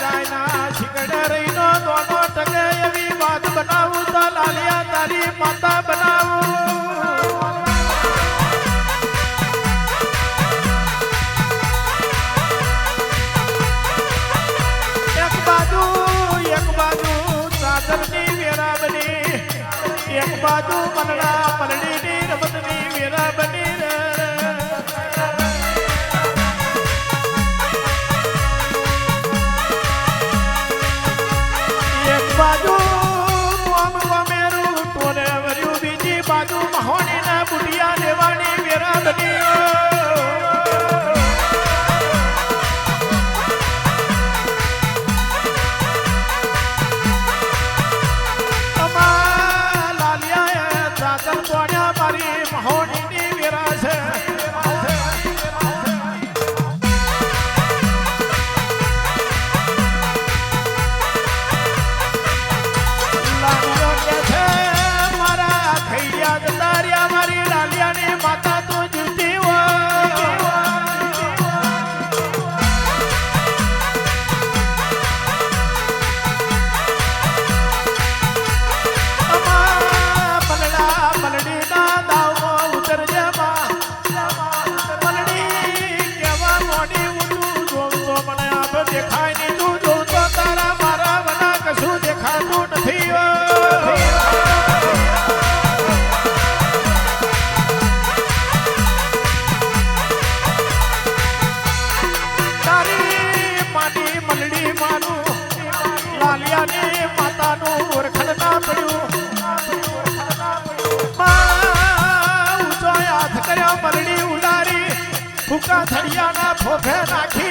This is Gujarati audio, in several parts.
ગાયના શીખડે રહીનો દોનો ટકે એવી વાત બનાવું તો લાલિયા તારી માતા બનાવું. એક બાજુ એક બાજુ સાધનની વેરા બની, એક બાજુ સાધુ મહોને ના બુટિયા દેવાની વેરા ભૂકા ધડિયાના ભોભે નાખી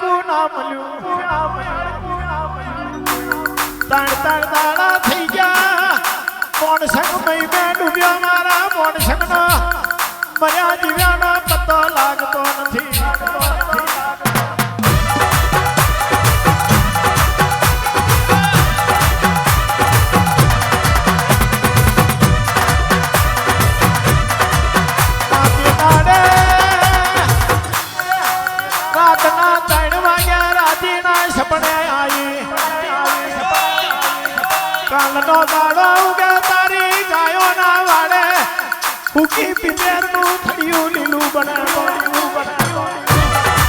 મળ્યું ના મળ્યું, ના મળ્યું. ત્રણ ત્રણ દાડા થઈ ગયા કોણ સંગ મહી મેં ડૂબ્યો મારા કોણ સંગનો મર્યા જીવ્યાનો પતો લાગતો નથી ફૂકી પિપેરનું થડિયું લીલું બને લીલું બને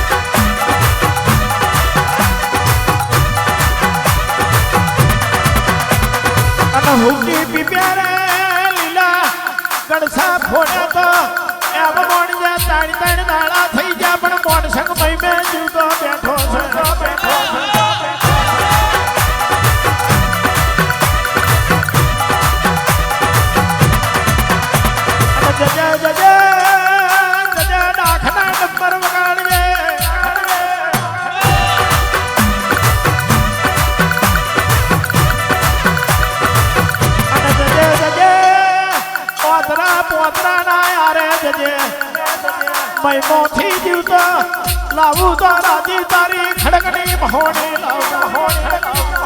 અને હુકી પિપેરે લીલા ગણસા ફોડે તો એમ મોણિયા તાણી તાણી દાડા થઈ ગયા, પણ મોણ સંગ મહી મેં જીવતો બેઠો બેઠો મહિમોથી જીવતો લાવું તો રાજી તારી ખડકની મહોણી લાવું મહોણી લાવું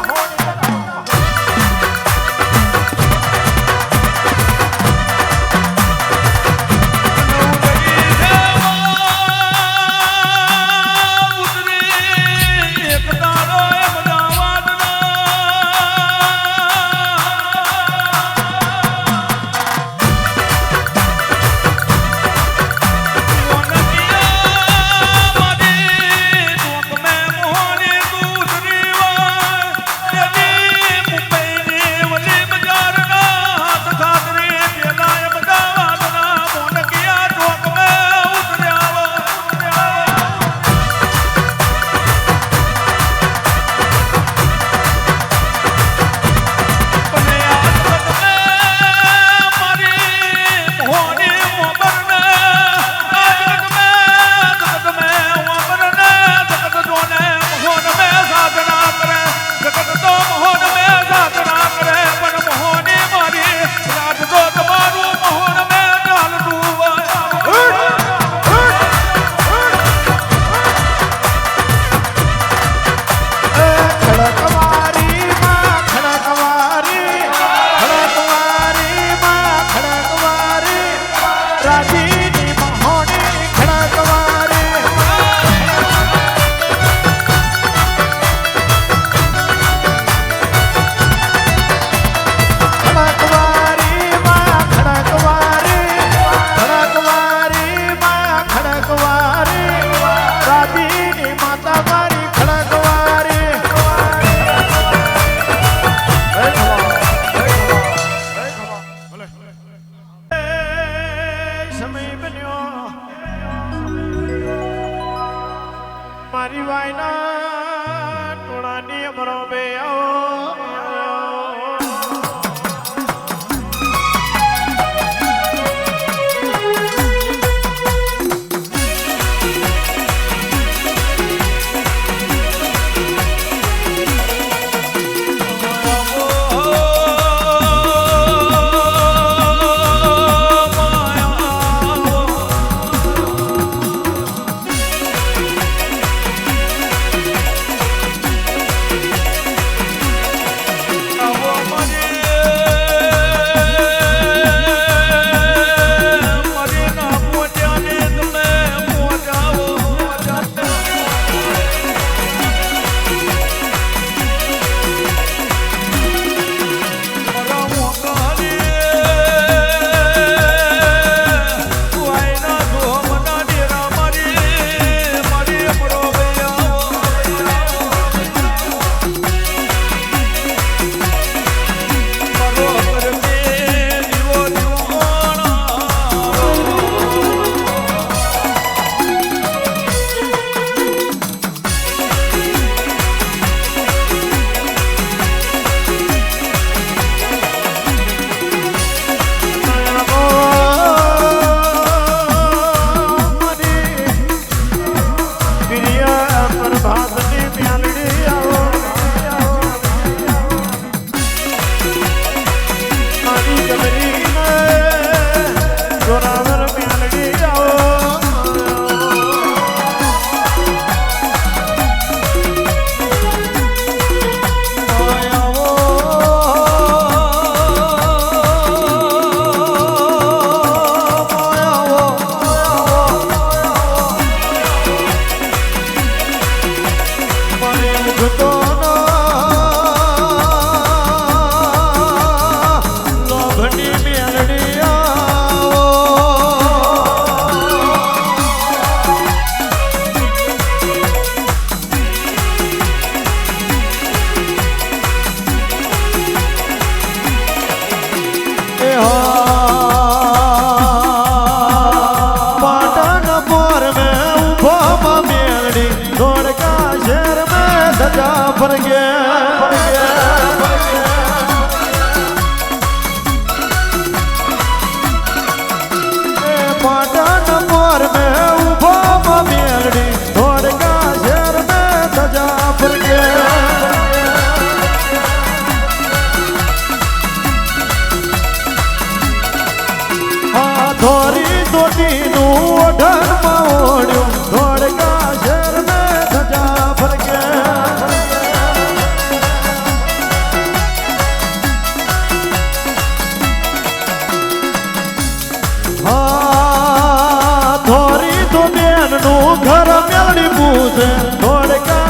હા ધોરી તો બેનનું ઘર મેળડી છે ધોળકા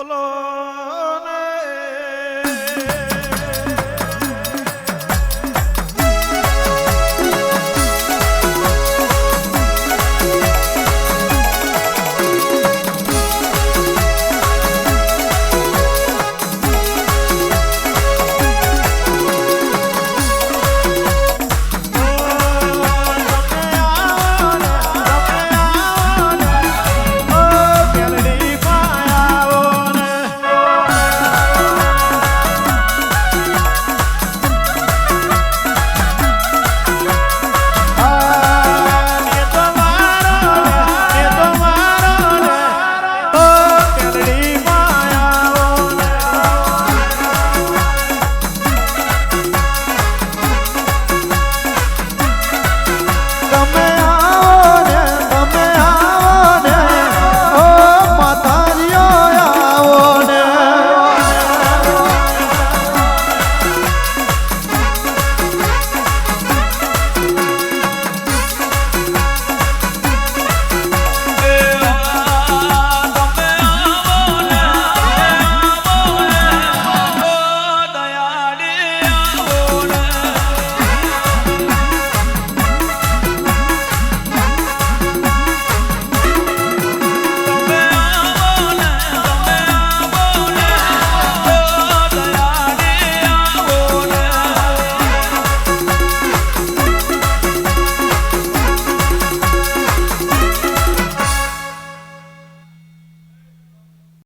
Allah.